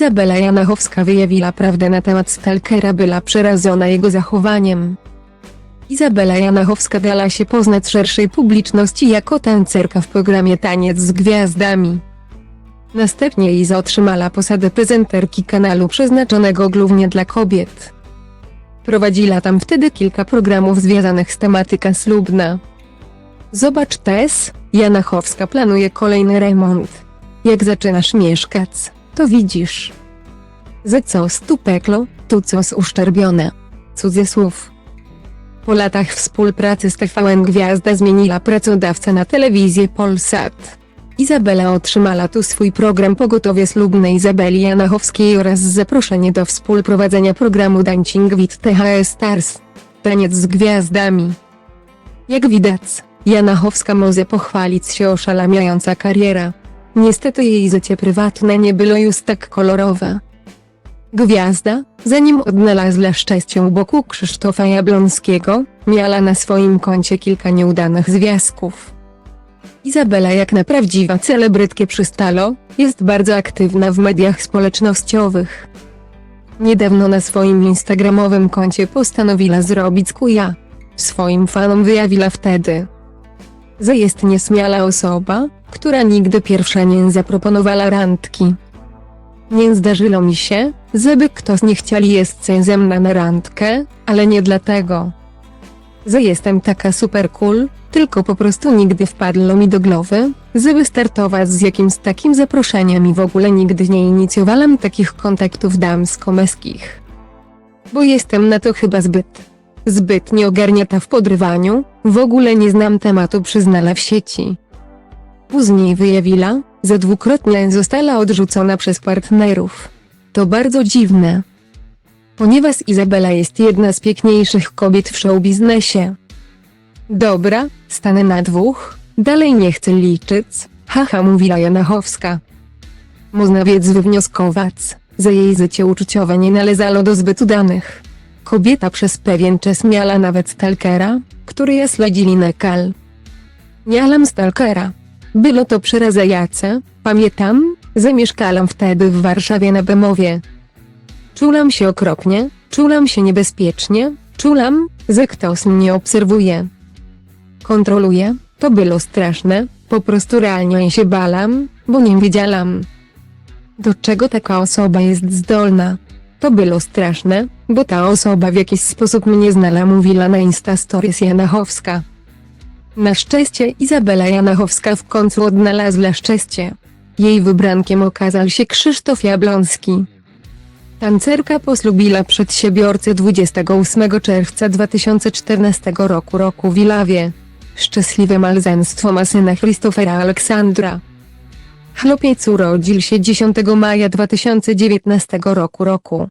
Izabela Janachowska wyjawiła prawdę na temat stalkera była przerażona jego zachowaniem. Izabela Janachowska dała się poznać szerszej publiczności jako tancerka w programie Taniec z Gwiazdami. Następnie Iza otrzymała posadę prezenterki kanału przeznaczonego głównie dla kobiet. Prowadziła tam wtedy kilka programów związanych z tematyką ślubna. Zobacz Tess, Janachowska planuje kolejny remont. Jak zaczynasz mieszkać, to widzisz. Ze co tu peklo, tu coś uszczerbione. Cudzysłów. Po latach współpracy z TVN Gwiazda zmieniła pracodawcę na telewizję Polsat. Izabela otrzymała tu swój program Pogotowie Ślubne Izabeli Janachowskiej oraz zaproszenie do współprowadzenia programu Dancing with THS Stars. Taniec z gwiazdami. Jak widać, Janachowska może pochwalić się oszalamiająca kariera. Niestety jej życie prywatne nie było już tak kolorowe. Gwiazda, zanim odnalazła szczęście u boku Krzysztofa Jablonskiego, miała na swoim koncie kilka nieudanych związków. Izabela jak na prawdziwa celebrytkę przystalo, jest bardzo aktywna w mediach społecznościowych. Niedawno na swoim instagramowym koncie postanowiła zrobić kuja. Swoim fanom wyjawiła wtedy, że jest nieśmiała osoba, która nigdy pierwsza nie zaproponowała randki. Nie zdarzyło mi się, żeby ktoś nie chcieli jest ze mną na randkę, ale nie dlatego, że jestem taka super cool, tylko po prostu nigdy wpadło mi do głowy, żeby startować z jakimś takim zaproszeniem i w ogóle nigdy nie inicjowałam takich kontaktów damsko-męskich. Bo jestem na to chyba zbyt, zbyt nieogarnięta w podrywaniu, w ogóle nie znam tematu przyznala w sieci. Później wyjawiła, że dwukrotnie została odrzucona przez partnerów. To bardzo dziwne. Ponieważ Izabela jest jedna z piękniejszych kobiet w showbiznesie. Dobra, stanę na dwóch, dalej nie chcę liczyć, haha mówiła Janachowska. Można więc wywnioskować, że jej życie uczuciowe nie należało do zbyt udanych. Kobieta przez pewien czas miała nawet stalkera, który je śledzili na kal. Miałam stalkera. Było to przerażające, pamiętam, że mieszkałam wtedy w Warszawie na Bemowie. Czułam się okropnie, czułam się niebezpiecznie, czułam, że ktoś mnie obserwuje. Kontroluje, to było straszne, po prostu realnie się balam, bo nie wiedziałam. Do czego taka osoba jest zdolna? To było straszne, bo ta osoba w jakiś sposób mnie znala mówiła na Insta Stories Janachowska. Na szczęście Izabela Janachowska w końcu odnalazła szczęście. Jej wybrankiem okazał się Krzysztof Jablonski. Tancerka poslubiła przedsiębiorcę 28 czerwca 2014 roku roku w Ilawie. Szczęśliwe małżeństwo ma syna Christophera Aleksandra. Chłopiec urodził się 10 maja 2019 roku roku.